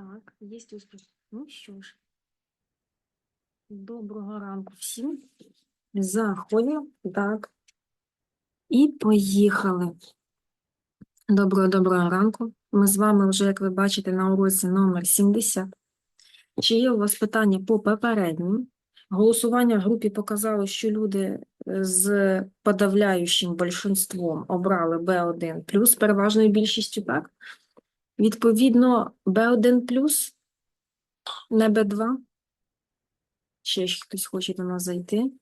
Так, є успіх. Ну що ж, доброго ранку всім. Заходимо, так. І поїхали. Доброго, доброго ранку. Ми з вами вже, як ви бачите, на уроці номер 70. Чи є у вас питання по попередньому? Голосування в групі показало, що люди е, з подавляючим більшинством обрали Б1 плюс переважною більшістю, так? Відповідно, Б1 плюс, не Б2. Ще хтось хоче до нас зайти.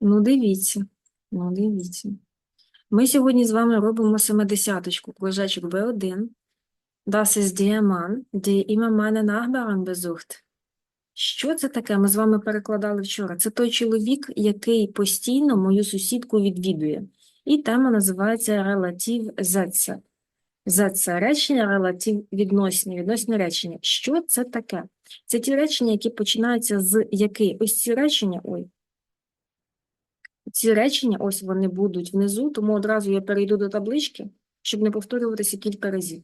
Ну, дивіться, ну, дивіться. Ми сьогодні з вами робимо семидесяточку, кружечок Б1. Das ist der Mann, der immer meine Nachbarn besucht. Що це таке? Ми з вами перекладали вчора. Це той чоловік, який постійно мою сусідку відвідує. І тема називається релатив зетса. Зетса – речення, релатив відносні, відносні речення. Що це таке? Це ті речення, які починаються з який? Ось ці речення, ой. Ці речення, ось вони будуть внизу, тому одразу я перейду до таблички, щоб не повторюватися кілька разів.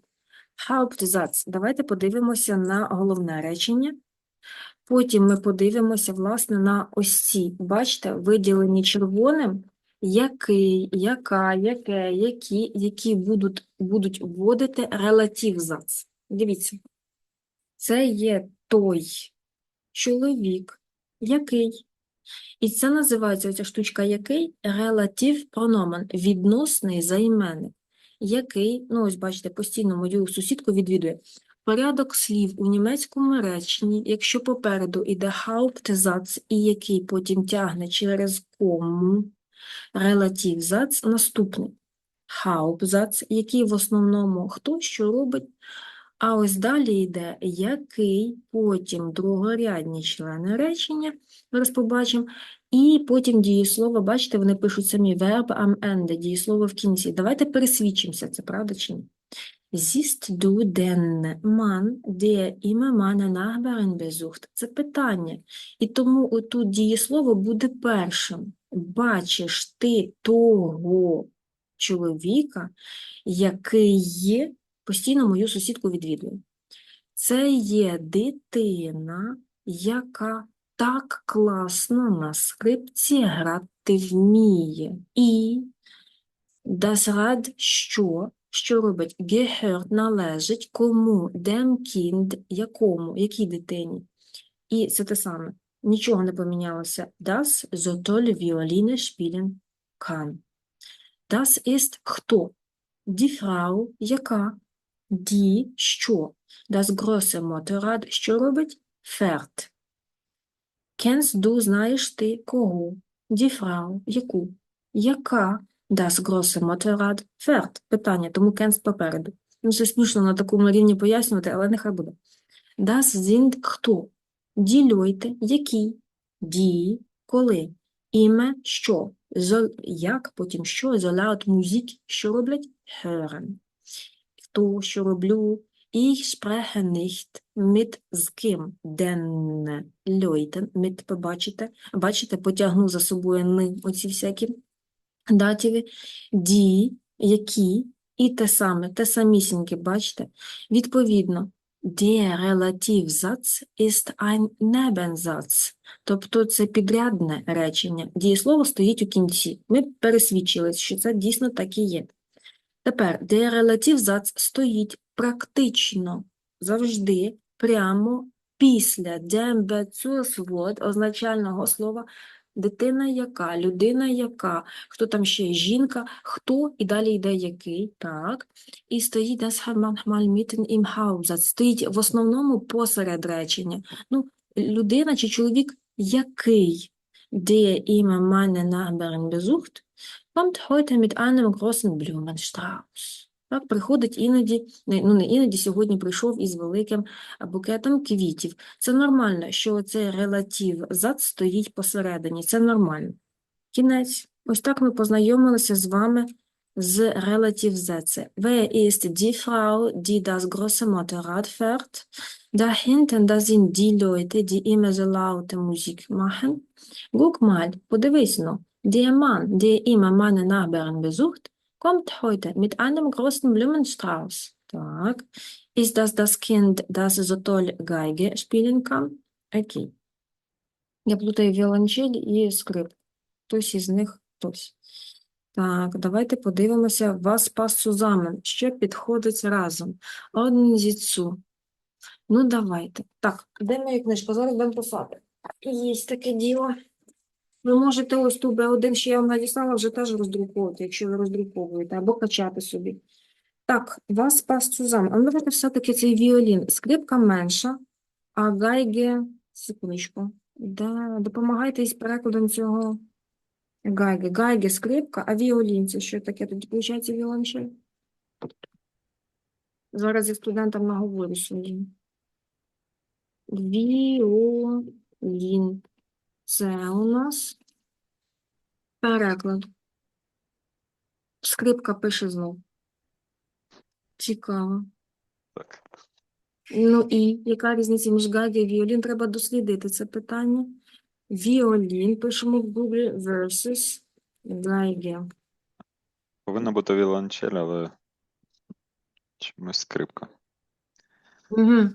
Hauptsatz. Давайте подивимося на головне речення. Потім ми подивимося, власне, на ось ці. Бачите, виділені червоним, який, яка, яке, які, які будуть, будуть вводити релативзац. Дивіться. Це є той чоловік, який. І це називається ця штучка який релатив прономен, відносний займенник, який, ну ось бачите, постійно мою сусідку відвідує. Порядок слів у німецькому реченні, якщо попереду іде Hauptsatz і який потім тягне через кому, релативзац наступний. Hauptsatz, який в основному хто що робить, а ось далі йде який, потім другорядні члени речення, зараз побачимо, і потім дієслово, бачите, вони пишуть самі verb am Ende, дієслово в кінці. Давайте пересвідчимося, це правда чи ні? Siehst du den Mann, der immer meine Nachbarin besucht? Це питання. І тому отут дієслово буде першим. Бачиш ти того чоловіка, який постійно мою сусідку відвідує. Це є дитина, яка так класно на скрипці грати вміє. І das Rad що? Що робить? Gehört належить кому? Dem Kind, якому? Якій дитині? І це те саме. Нічого не помінялося. Das so toll Violine spielen kann. Das ist хто? Die Frau, яка? Die, що? Das große Motorrad, що робить? Fährt. Kennst du, знаєш ти кого? Die Frau, яку? Яка? Das große Motorrad fährt. Питання, тому kennst попереду. Ну, це смішно на такому рівні пояснювати, але нехай буде. Das sind хто? Leute, які? Die, коли? Іме, що? Soll, як, потім що? Laut Musik, що роблять? Hören. Хто, що роблю? Ich spreche nicht mit з ким? Den Leuten. Mit, побачите. Бачите, потягну за собою ни, оці всякі датіві. Die, які, і те саме, те самісіньке, бачите? Відповідно, der Relativsatz ist ein Nebensatz. Тобто це підрядне речення. Дієслово стоїть у кінці. Ми пересвідчились, що це дійсно так і є. Тепер, der Relativsatz стоїть практично завжди прямо після dem Bezugswort, означального слова дитина яка, людина яка, хто там ще є, жінка, хто і далі йде який, так. І стоїть das mitten im стоїть в основному посеред речення. Ну, людина чи чоловік який, der immer meine Nachbarin besucht, kommt heute mit einem großen Blumenstrauß. Так, приходить іноді, ну не іноді, сьогодні прийшов із великим букетом квітів. Це нормально, що цей релатив зад стоїть посередині. Це нормально. Кінець. Ось так ми познайомилися з вами з релатив зеце. Wer ist die Frau, die das große Motorrad fährt? Da hinten, da sind die Leute, die immer so laute Musik machen. Guck mal, подивись, ну. Der Mann, der immer meine Nachbarin besucht, kommt heute mit einem großen Blumenstrauß. Так. Ist das das Kind, das so toll Geige spielen kann? Окей. Я плутаю віолончель і скрип. Хтось із них хтось. Так, давайте подивимося. Was passt zusammen? Що підходить разом? Організіцу. Ну, давайте. Так, де моя книжка? Зараз будемо писати. Є таке діло. Ви можете ось ту Б1, що я вам надіслала, вже теж роздруковувати, якщо ви роздруковуєте, або качати собі. Так, вас пас zusammen. А ну давайте все-таки цей віолін. Скрипка менша, а гайге, секундочку, да, допомагайте із перекладом цього гайге. Гайге скрипка, а віолін це що таке? Тоді виходить віолончель? Зараз я студентам наговорю своїм. Віолін. Це у нас переклад. Скрипка пише знов. Цікаво. Так. Ну і яка різниця між гайге і віолін? Треба дослідити це питання. Віолін пишемо в Google versus гайге. Повинна бути віолончель, але чомусь скрипка. Угу.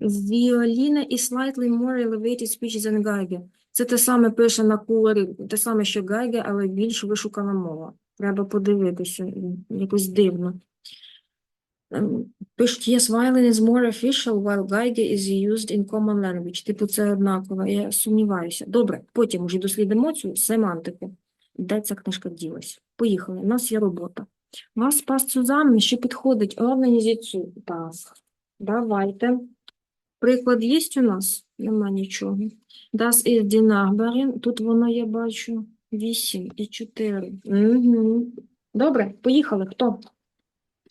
Віоліна is slightly more elevated speech than гайге. Це те саме пише на кулері, те саме, що гайге, але більш вишукана мова. Треба подивитися, якось дивно. Ем, Пишуть, yes, violin is more official, while гайге is used in common language. Типу, це однаково. Я сумніваюся. Добре, потім вже дослідимо цю семантику. Де ця книжка ділась? Поїхали. У нас є робота. Вас пас zusammen, що підходить організацію task. Давайте. Приклад є у нас? Нема нічого. Das ist die Nachbarin. Тут воно, я бачу, 8 і 4. Угу. Добре, поїхали. Хто?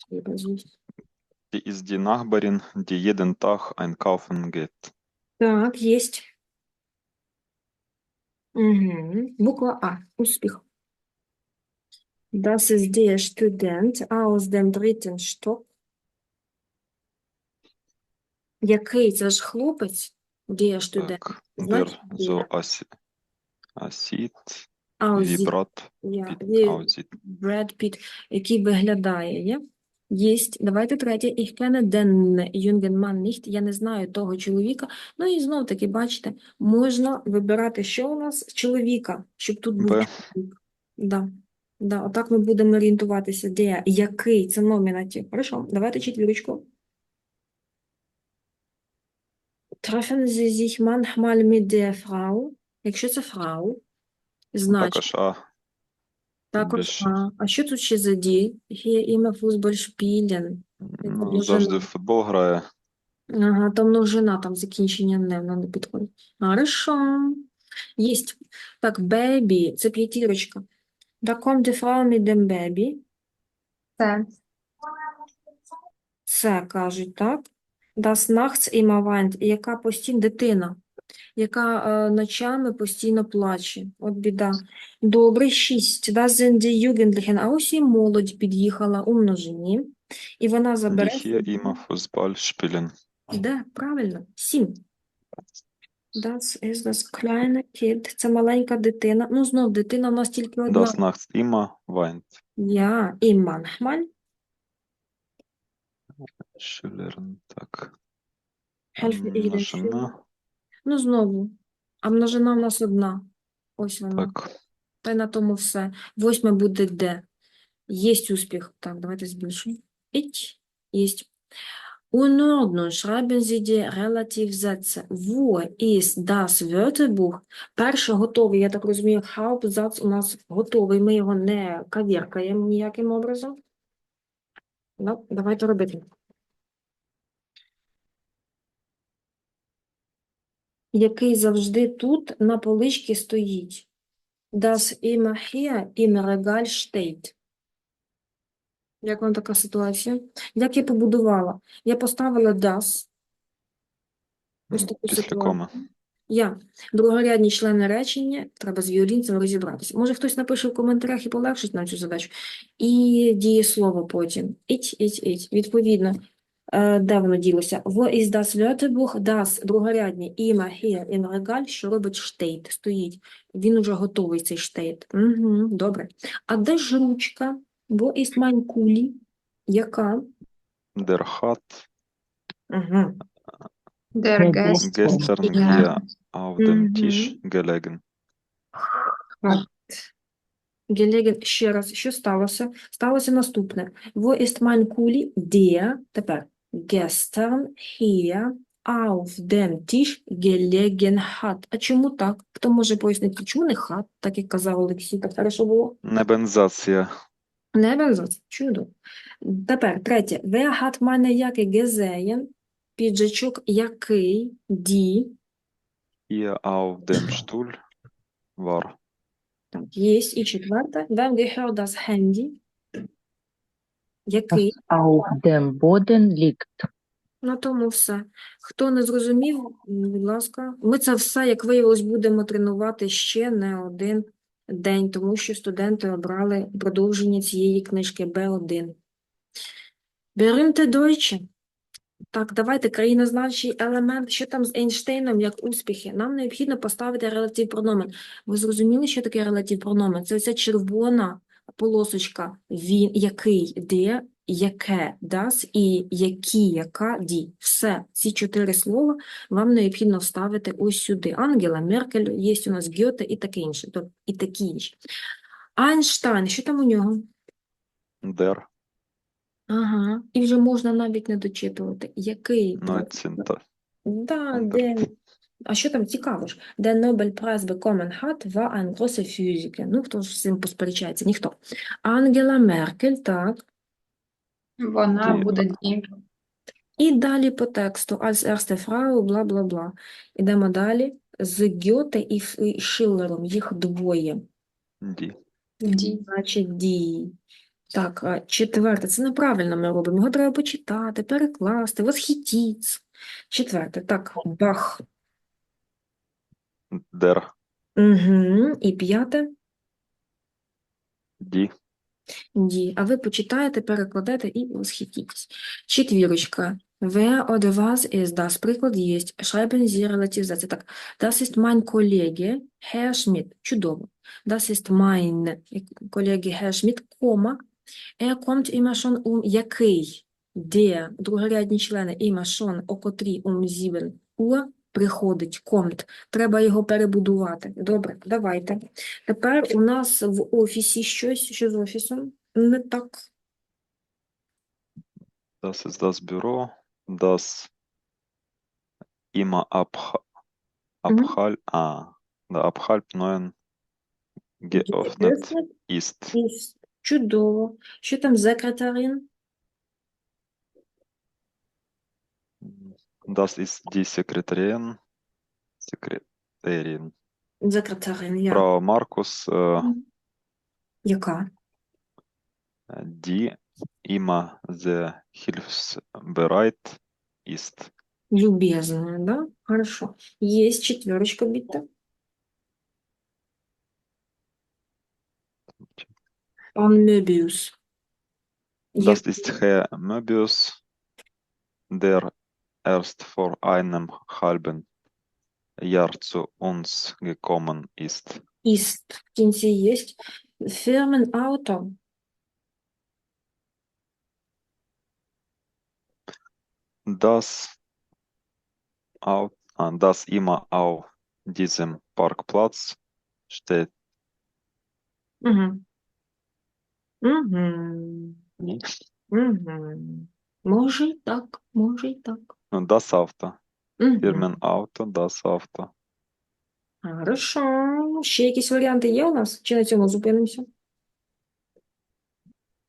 Треба звісно. Die ist die Nachbarin, die jeden Tag einkaufen geht. Так, єсть. Угу. Буква А. Успіх. Das ist der Student aus dem dritten Stock. Який? Це ж хлопець? Der Student. Так. Значить, Я, Pitt wie aussieht. Brad Pitt, який виглядає, є? Єсть. Давайте третє. Ich kenne den jungen Mann nicht. Я не знаю того чоловіка. Ну і знов таки, бачите, можна вибирати, що у нас? Чоловіка, щоб тут був Б. чоловік. Да. Да, отак ми будемо орієнтуватися, де, який, це номінатив. Хорошо, давайте четвірочку. Treffen Sie sich manchmal mit der Frau? Якщо це Frau, значить, Також А. також, більше. а, а що тут ще за ді? Hier immer Fußball spielen. Ну, дуже завжди ну. в футбол грає. Ага, там множина, там закінчення не, воно не підходить. Хорошо. Єсть. Так, baby, це п'ятірочка. Da kommt die Frau mit dem Baby. Це Це кажуть, так? Das nachts immer weint, яка постійно дитина, яка е, ночами постійно плаче. От біда. Добре, шість. Das sind die Jugendlichen. А ось і молодь під'їхала у множині. І вона забере. Hier immer Fußball spielen. Де? Правильно. Сім. Das ist das kleine Kind. Це маленька дитина. Ну, знов, дитина у нас тільки одна. Das nachts immer weint. Я і manchmal. Schülern. Так. Helfen ihnen Множина. Ну, знову. А множина в нас одна. Ось вона. Так. Та й на тому все. Восьме буде де. Єсть успіх. Так, давайте збільшимо. Іть. Єсть. In Ordnung, schreiben Sie die Relativsätze. Wo ist das Wörterbuch? Перше готовий, я так розумію, Hauptsatz у нас готовий. Ми його не кавіркаємо ніяким образом. Ну, давайте робити. Який завжди тут на поличці стоїть. Das immer hier im Regal steht. Як вам така ситуація? Як я побудувала? Я поставила das. Ось таку Після ситуацію. Я. Другорядні члени речення, треба з віолінцем розібратися. Може, хтось напише в коментарях і полегшить нам цю задачу. І дієслово потім. Іть, іть, іть. Відповідно, е, де воно ділося? Wo ist das Wörterbuch? Das, другорядні, immer, hier, im Regal, що робить штейт, стоїть. Він уже готовий, цей штейт. Угу, добре. А де ж ручка? Wo ist mein Kuli? Яка? Der hat Угу. Der Gast gestern Ja. hier auf dem Mhm. Tisch gelegen. Gelegen, ще раз, що сталося? Сталося наступне. Wo ist mein Kuli? Der, тепер, gestern hier auf dem Tisch gelegen hat. А чому так? Хто може пояснити, чому не хат, так як казав Олексій, так хорошо було? Nebensatzia. Не бензоц, чудо. Тепер, третє. Wer hat meine Jacke gesehen? Піджачок який, die, Hier auf dem Stuhl war. так, є. І четверте. Wem gehört das Handy? Який? Auf dem Boden liegt. На тому все. Хто не зрозумів, будь ласка. Ми це все, як виявилось, будемо тренувати ще не один день, тому що студенти обрали продовження цієї книжки Б1. Berühmte Deutsche. Так, давайте країнозначний елемент. Що там з Ейнштейном, як успіхи? Нам необхідно поставити релатив прономен. Ви зрозуміли, що таке релатив прономен? Це оця червона полосочка. Він, який, де, яке, das і які, яка, ді. Все, ці чотири слова вам необхідно вставити ось сюди. Ангела, Меркель, є у нас Гьоте і таке інше. Тобто і такі інші. Айнштайн, що там у нього? Der Ага, і вже можна навіть не дочитувати. Який? про- 19. Да, де... А що там цікаво ж? Der Nobelpreis bekommen hat, war ein großer Physiker. Ну, хто ж з цим посперечається? Ніхто. Ангела Меркель, так. Вона Ді- буде дні. І далі по тексту. Als erste Frau, бла-бла-бла. Ідемо далі. З Гьоте і Ф- і Шиллером. Їх двоє. Die. Ді. Значить, дії. Так, четверте. Це неправильно ми робимо. Його треба почитати, перекласти. Восхитіться. Четверте. Так, Бах. Der. Угу. І п'яте. Die. Ді. А ви почитаєте, перекладете і восхититесь. Четвірочка. Wer oder was ist das? Приклад є. Schreiben Sie Relativsätze. Так. Das ist mein Kollege, Herr Schmidt. Чудово. Das ist mein Kollege Herr Schmidt, кома. Er kommt immer schon um який? Der, другорядні члени, immer schon, о котрій, um 7 Uhr приходить, kommt. Треба його перебудувати. Добре, давайте. Тепер у нас в офісі щось, що з офісом не так. Das ist das Büro, das immer ab, ab Mhm. halb, ah, ab halb neun geöffnet ist. Іс. Чудово. Що там секретарин? Das ist die Sekretärin, Sekretärin. Секретарин, я. Frau Markus, äh, Яка? die immer sehr hilfsbereit ist. Любезна, да? Хорошо. Есть четверочка бита. Пан Мебиус. Das Як- ist Herr Möbius, der erst vor einem halben Jahr zu uns gekommen ist. Іст. В кінці є. Фірменауто. Das, au- ah, das immer auf diesem Parkplatz steht. Угу. Угу. Угу. Може й так, може і так. Und Das Auto, Угу. авто, das Auto. Хорошо. Ще якісь варіанти є у нас? Чи на цьому зупинимося?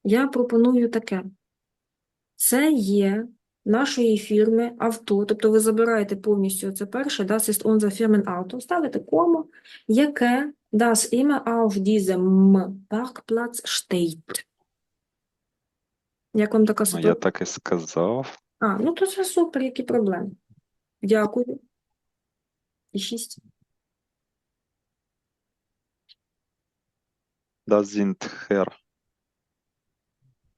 Я пропоную таке. Це є нашої фірми авто, тобто ви забираєте повністю це перше, das ist unser Firmenauto, ставите кому, яке das immer auf diesem Parkplatz steht. Як вам така Ну, я так і сказав. А, ну то це супер, які проблеми. Дякую. І шість. Das sind Herr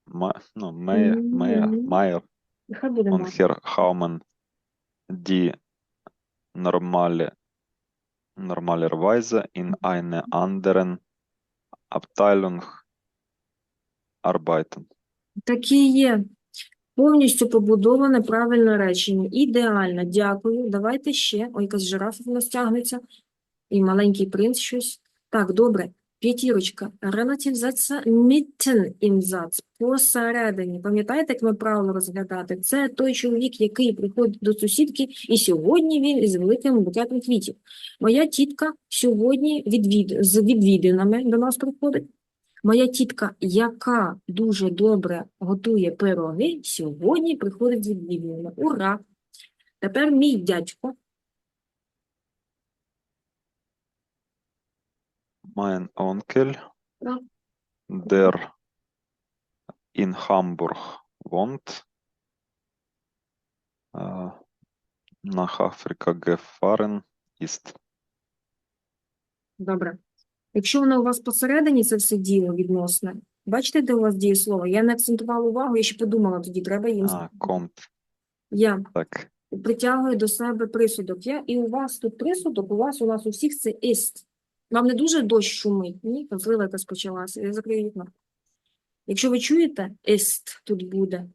Ma no, Meier, Meier, Mhm. Нехай буде мати. Herr Haumann, die normale, normalerweise in einer anderen Abteilung arbeiten. Такі є. Повністю побудоване правильне речення. Ідеально, дякую. Давайте ще. Ой, якась жирафа в нас тягнеться. І маленький принц щось. Так, добре. П'ятірочка. Релативізація mitten im Satz. Посередині. Пам'ятаєте, як ми правило розглядати? Це той чоловік, який приходить до сусідки, і сьогодні він із великим букетом квітів. Моя тітка сьогодні відвід... з відвідинами до нас приходить. Моя тітка, яка дуже добре готує пироги, сьогодні приходить з відвідинами. Ура! Тепер мій дядько. Mein Onkel, Ja. der in Hamburg wohnt, äh, nach Afrika gefahren ist. Добре. Якщо воно у вас посередині, це все діло відносне. Бачите, де у вас дієслово? Я не акцентувала увагу, я ще подумала, тоді треба їм. Ah, kommt. Я Так, притягую до себе присудок. Я і у вас тут присудок, у вас, у нас у всіх це іст. Вам не дуже дощ шумить? Ні, злива якась почалася. Я закрию вікно. Якщо ви чуєте, іст тут буде.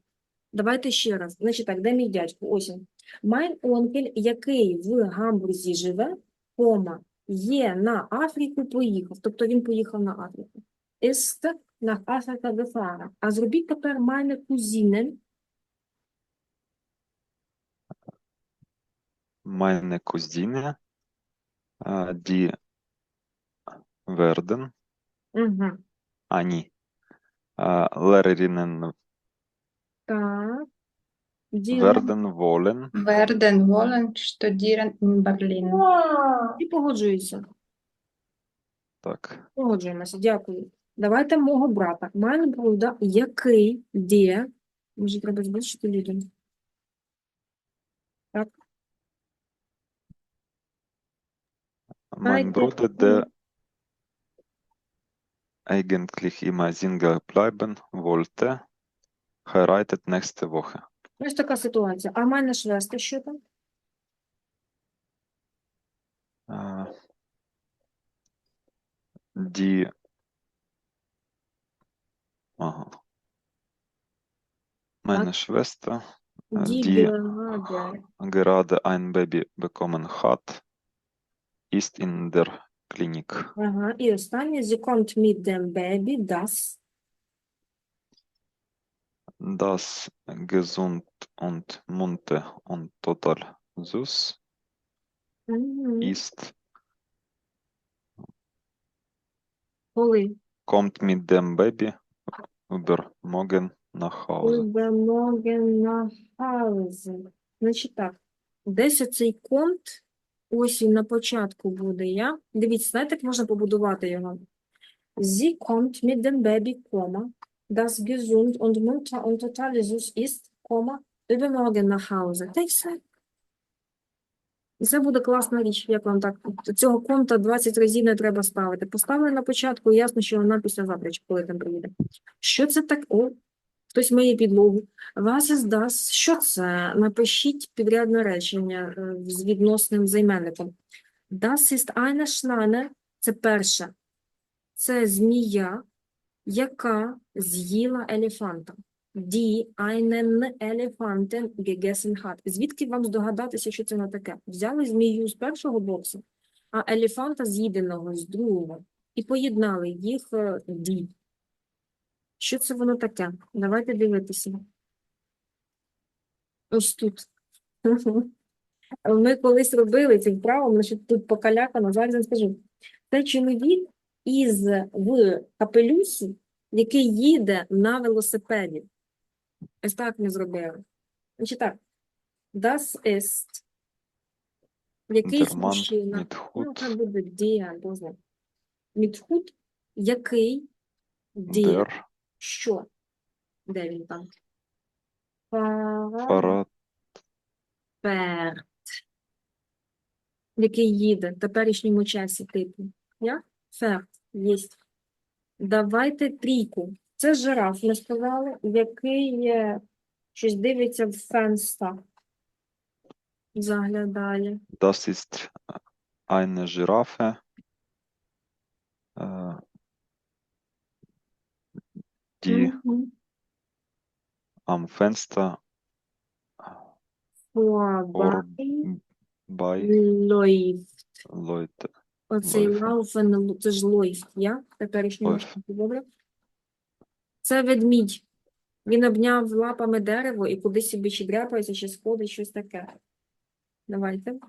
Давайте ще раз. Значить так, де мій дядько? Ось він. Майн онкель, який в Гамбурзі живе, кома, є на Африку поїхав. Тобто він поїхав на Африку. Іст на Африка гефара. А зробіть тепер meine Cousinen meine Cousine, äh, werden, Угу. они, äh, Lehrerinnen Так. Діло. werden wollen, Werden wollen studieren in Berlin. І погоджуються. так, Погоджуємося, дякую. Давайте мого брата. Mein Bruder, який, де, може треба збільшити людям. Так, Bruder, Dirk. der eigentlich immer Single bleiben wollte, heiratet nächste Woche. ось така ситуація. А в мене швестка, що там? Äh, die, aha. Meine Schwester, äh, Die die gerade. gerade ein Baby bekommen hat, ist in der Klinik. Ага, і останнє. Sie kommt mit dem Baby, das. Das gesund und munter und total süß Мгм. ist, Коли? kommt mit dem Baby übermorgen nach Hause. Übermorgen nach Hause. Значить так, десь оцей конт, ось він на початку буде, я. Дивіться, знаєте, як можна побудувати його? Sie kommt mit dem Baby, das gesund und munter und total süß ist, übermorgen nach Hause. Та й все. І це буде класна річ, як вам так. Цього конта 20 разів не треба ставити. Поставили на початку, ясно, що вона післязавтра, чи коли там приїде. Що це так? Хтось миє підлогу. Ist das? Що це? Напишіть підрядне речення е, з відносним займенником. Das ist eine Schlange. Це перше. Це змія, яка з'їла елефанта. Die einen Elefanten gegessen hat. Звідки вам здогадатися, що це не таке? Взяли змію з першого боксу, а елефанта з'їденого з другого. І поєднали їх е, die. Що це воно таке? Давайте дивитися. Ось тут. Ми колись робили це вправо, значить тут покалякано, зараз я скажу. Це чоловік із в капелюсі, який їде на велосипеді. Ось так ми зробили. Значить так. Das ist якийсь мужчина. Ну, Hut, буде der, або. Мітхут, який der що? Де він там? Fahrrad Ферд, який їде в теперішньому часі типу. Я? Ферд, єсть. Давайте трійку. Це жираф, ми сказали, який е, щось дивиться в фенста. Заглядає. Das ist eine Giraffe. Die Мгм. Am Fenster Vorbei bei läuft. Leute. Оцей Läuft. laufen, це ж läuft, я? Läuft. добре? Це ведмідь. Він обняв лапами дерево і кудись собі чи дряпається, чи сходить, щось таке. Давайте.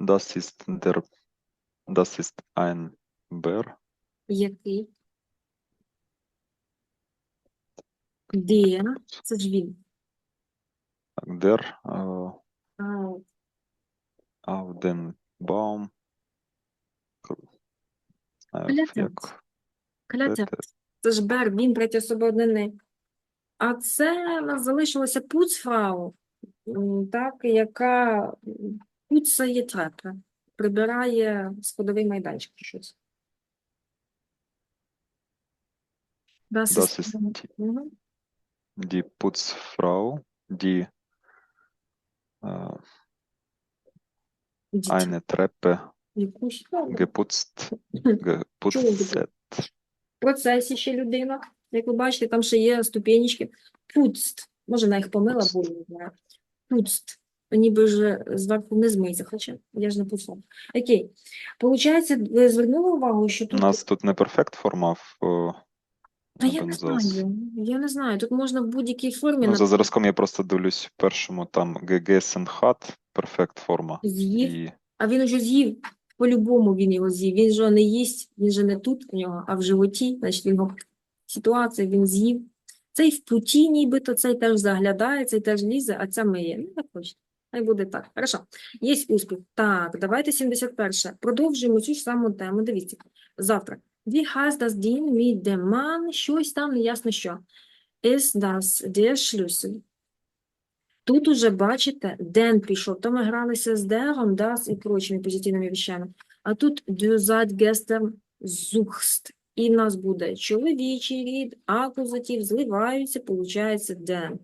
Das ist der Das ist ein Bär. Який? Де? Це ж він. Der А, auf den Baum. K- як Кляця. Це ж бер, він третя особа однини. А це у нас залишилося пуцфрау, так, яка пуцає трапи, прибирає сходовий майданчик чи щось. Das Das ist- ist die, Putzfrau, die äh, eine Treppe geputzt, geputzt. процесі ще людина. Як ви бачите, там ще є ступенечки. Пуцт. Може, вона їх помила, бо не знаю. Пуцт. Ніби ж зверху не змиється, хоча я ж не пуцла. Окей. Получається, ви звернули увагу, що тут... У нас тут не перфект форма в А я не знаю. Я не знаю. Тут можна в будь-якій формі Ну, за написати зразком я просто дивлюсь в першому там gegessen hat, перфект форма. з'їв, І а він уже з'їв. По-любому він його з'їв. Він же не їсть, він же не тут у нього, а в животі. Значить, він його ситуація, він з'їв. Цей в путі, нібито, цей теж заглядає, цей теж лізе, а ця миє. Ну, як хочете. Хай буде так. Хорошо. Є успіх. Так, давайте 71. Продовжуємо цю ж саму тему. Дивіться. Завтра. Wie heißt das Ding mit dem Mann? Щось там, неясно що. Ist das der Schlüssel? Тут уже, бачите, den пішов. То ми гралися з derом, das і прочими позитивними вещами. А тут du seit gestern suchst. І в нас буде чоловічий рід, акузатив, зливаються, получається den.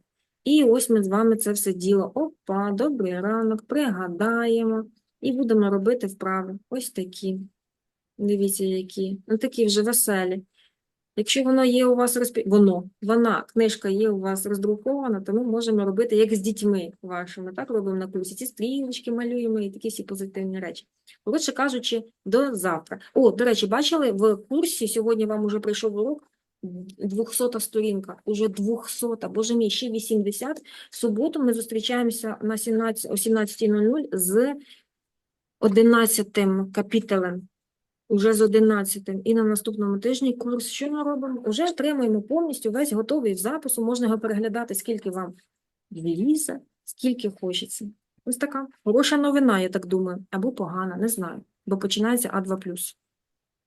І ось ми з вами це все діло. Опа, добрий ранок, пригадаємо. І будемо робити вправи. Ось такі. Дивіться, які. Ну, такі вже веселі. Якщо воно є у вас розпі... воно, вона, книжка є у вас роздрукована, то ми можемо робити як з дітьми вашими. Так робимо на курсі. Ці стрілочки малюємо і такі всі позитивні речі. Коротше кажучи, до завтра. О, до речі, бачили, в курсі сьогодні вам уже прийшов урок 200 сторінка, уже 200, боже мій, ще 80. В суботу ми зустрічаємося на 17, о 17.00 з 11 капітелем уже з 11 і на наступному тижні курс. Що ми робимо? Уже отримуємо повністю весь готовий в запису. Можна його переглядати, скільки вам влізе, скільки хочеться. Ось така хороша новина, я так думаю, або погана, не знаю, бо починається А2+.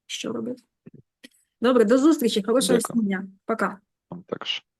Що робити? Добре, до зустрічі, хорошого дня. Пока. також.